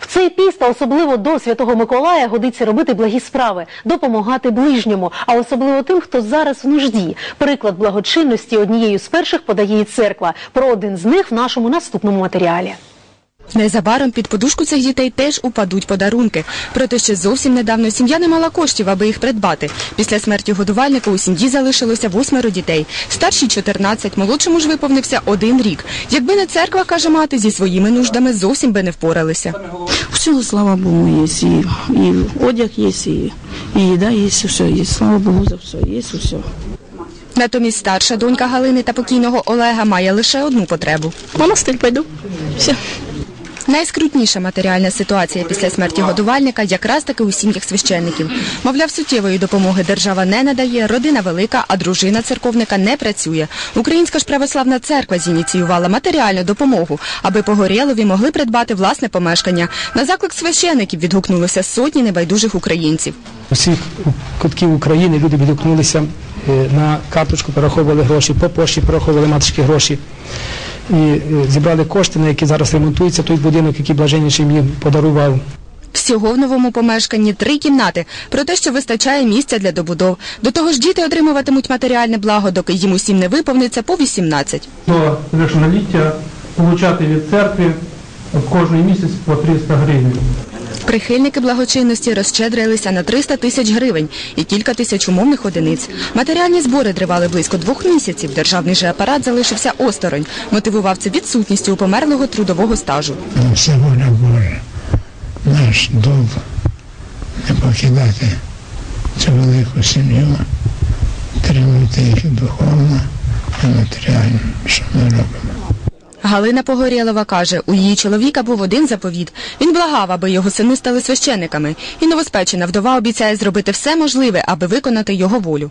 В цей піст, а особливо до Святого Миколая, годиться робити благі справи, допомагати ближньому, а особливо тим, хто зараз в нужді. Приклад благочинності однією з перших подає і церква. Про один з них в нашому наступному матеріалі. Незабаром під подушку цих дітей теж упадуть подарунки. Проте ще зовсім недавно сім'я не мала коштів, аби їх придбати. Після смерті годувальника у сім'ї залишилося восьмеро дітей. Старші 14, молодшому ж виповнився один рік. Якби не церква, каже мати, зі своїми нуждами зовсім би не впоралися. Все, слава Богу, есть. И, и одяг есть, и, и еда есть, и все есть. Слава Богу за все. Есть все. Натомість старша донька Галини та покійного Олега має лише одну потребу. В монастырь пойду. Все. Найскрутніша матеріальна ситуація після смерті годувальника якраз таки у сім'ях священників. Мовляв, суттєвої допомоги держава не надає, родина велика, а дружина церковника не працює. Українська ж православна церква зініціювала матеріальну допомогу, аби Погорєлові могли придбати власне помешкання. На заклик священиків відгукнулося сотні небайдужих українців. Усіх кутків України люди відгукнулися е, на карточку, перераховували гроші, по пошті перераховували матушки гроші. І е, зібрали кошти, на які зараз ремонтується той будинок, який блаженніший мені подарував. Всього в новому помешканні три кімнати, про те, що вистачає місця для добудов. До того ж, діти отримуватимуть матеріальне благо, доки їм усім не виповниться по 18. до совершенноліття отримати від церкви кожен місяць по 300 гривень. Прихильники благочинності розщедрилися на 300 тисяч гривень і кілька тисяч умовних одиниць. Матеріальні збори тривали близько двох місяців. Державний же апарат залишився осторонь. Мотивував це відсутністю у померлого трудового стажу. Все воля Божа. Наш долг не покидати цю велику сім'ю, підтримувати їх духовно, і матеріально, що ми робимо. Галина Погорєлова каже, у її чоловіка був один заповіт. Він благав, аби його сини стали священиками. І новоспечена вдова обіцяє зробити все можливе, аби виконати його волю.